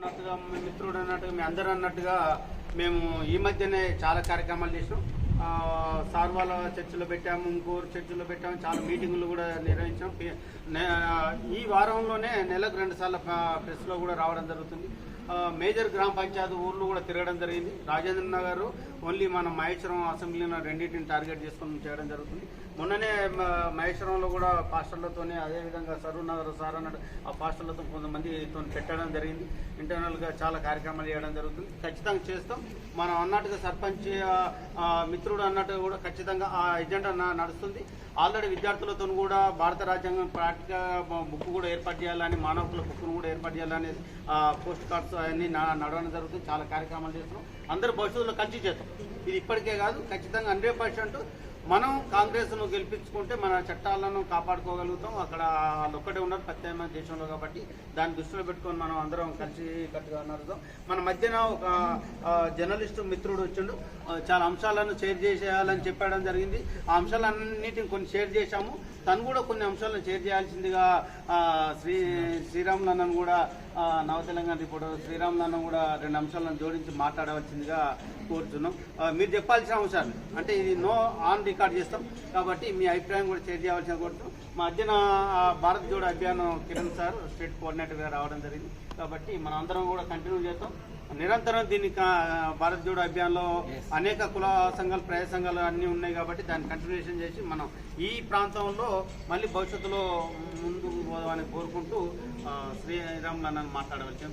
అన్నట్టుగా మీ మిత్రుడు అన్నట్టుగా మీ అందరూ అన్నట్టుగా మేము ఈ మధ్యనే చాలా కార్యక్రమాలు చేసినాం సార్ వాళ్ళ చర్చిలో పెట్టాము ఇంకోరు చర్చిలో పెట్టాము చాలా మీటింగులు కూడా నిర్వహించాం. ఈ వారంలోనే నెలకు రెండు సార్లు ప్రెస్లో కూడా రావడం జరుగుతుంది. మేజర్ గ్రామ పంచాయతీ ఊర్లు కూడా తిరగడం జరిగింది. రాజేంద్ర నగర్ ఓన్లీ మన మహేశ్వరం అసెంబ్లీలో రెండింటిని టార్గెట్ చేసుకొని చేయడం జరుగుతుంది. మొన్ననే మహేశ్వరంలో కూడా పాస్టర్లతోనే అదేవిధంగా సరూర్ నగర్ సార్ అన్నట్టు ఆ పాస్టర్లతో కొంతమందితో పెట్టడం జరిగింది. ఇంటర్నల్గా చాలా కార్యక్రమాలు చేయడం జరుగుతుంది. ఖచ్చితంగా చేస్తాం. మనం అన్నట్టుగా సర్పంచ్ మిత్రుడు అన్నట్టు కూడా ఖచ్చితంగా ఆ ఎజెండా న- నడుస్తుంది. ఆల్రెడీ విద్యార్థులతో కూడా భారత రాజ్యాంగం ప్రాక్టికల్ బుక్ కూడా ఏర్పాటు చేయాలని మానవుల బుక్ను కూడా ఏర్పాటు చేయాలని పోస్ట్ కార్డ్స్ అవన్నీ నడవడం జరుగుతుంది. చాలా కార్యక్రమాలు చేస్తున్నాం. అందరూ భవిష్యత్తులో కలిసి చేస్తాం ఇది ఇప్పటికే కాదు ఖచ్చితంగా హండ్రెడ్ పర్సెంట్ మనం కాంగ్రెస్ను గెలిపించుకుంటే మన చట్టాలను కాపాడుకోగలుగుతాం. అక్కడ వాళ్ళు ఒక్కటే ఉన్నారు ప్రత్యేకమైన దేశంలో కాబట్టి దాన్ని దృష్టిలో పెట్టుకొని మనం అందరం కలిసి కట్టుగా నడుద్దాం. మన మధ్యన ఒక జర్నలిస్టు మిత్రుడు వచ్చిండు. చాలా అంశాలను షేర్ చేసేయాలని చెప్పడం జరిగింది. ఆ అంశాలన్నిటిని కొన్ని షేర్ చేశాము. తను కూడా కొన్ని అంశాలను షేర్ చేయాల్సిందిగా శ్రీ శ్రీరాములు అన్నను కూడా ఆ, నవ తెలంగాణ రిపోర్టర్ కూడా రెండు అంశాలను జోడించి మాట్లాడవలసిందిగా కోరుతున్నాం మీరు చెప్పాల్సిన అంశాలు అంటే ఇది నో ఆన్ రికార్డ్ చేస్తాం. కాబట్టి మీ అభిప్రాయం కూడా షేర్ చేయవలసిన కోరుతున్నాం మా మధ్యన భారత్ జోడో అభియానం కిరణ్ సార్ స్టేట్ కోఆర్డినేటర్గా రావడం జరిగింది. కాబట్టి మనం అందరం కూడా కంటిన్యూ చేస్తాం. నిరంతరం దీన్ని భారత్ జోడో అభియాన్లో అనేక కుల సంఘాలు ప్రజా సంఘాలు అన్నీ ఉన్నాయి కాబట్టి దాన్ని కంటిన్యూషన్ చేసి మనం ఈ ప్రాంతంలో మళ్ళీ భవిష్యత్తులో ముందుకు పోదామని కోరుకుంటూ శ్రీరామ్ నాన్న అన్నను మాట్లాడవలసిన